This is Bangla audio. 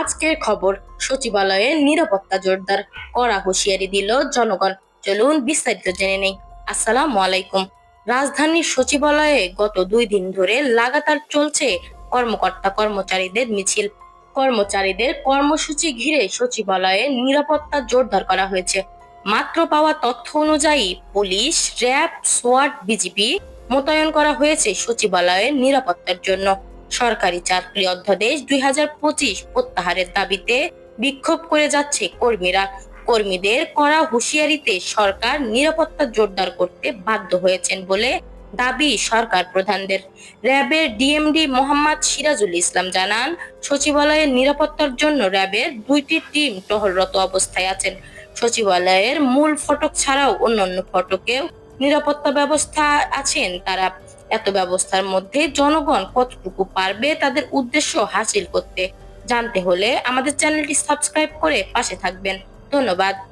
আজকের খবর, সচিবালয়ে নিরাপত্তা জোরদার কড়া হুঁশিয়ারি দিল জনগণ। চলুন বিস্তারিত জেনে নেই। আসসালামু আলাইকুম। রাজধানীর সচিবালয়ে গত দুই দিন ধরে লাগাতার চলছে কর্মকর্তা কর্মচারীদের মিছিল। কর্মচারীদের কর্মসূচি ঘিরে সচিবালয়ে নিরাপত্তা জোরদার করা হয়েছে। মাত্র পাওয়া তথ্য অনুযায়ী পুলিশ, র্যাব সোয়াট বিজিপি মোতায়েন করা হয়েছে সচিবালয়ের নিরাপত্তার জন্য। সরকারি চাকরি অধ্যাদেশ দুই হাজার পঁচিশ প্রত্যাহারের দাবিতে বিক্ষোভ করে যাচ্ছে কর্মীরা। কর্মীদের করা হুঁশিয়ারিতে সরকার নিরাপত্তা জোরদার করতে বাধ্য হয়েছেন বলে দাবি সরকার প্রধানদের। র্যাবের ডিএমডি মোহাম্মদ সিরাজুল ইসলাম জানান, সচিবালয়ের নিরাপত্তার জন্য র্যাবের দুইটি টিম টহলরত অবস্থায় আছেন। সচিবালয়ের মূল ফটক ছাড়াও অন্যান্য ফটকেও নিরাপত্তা ব্যবস্থা আছেন তারা। এত ব্যবস্থার মধ্যে জনগণ কতটুকু পারবে তাদের উদ্দেশ্য হাসিল করতে? জানতে হলে আমাদের চ্যানেলটি সাবস্ক্রাইব করে পাশে থাকবেন। ধন্যবাদ।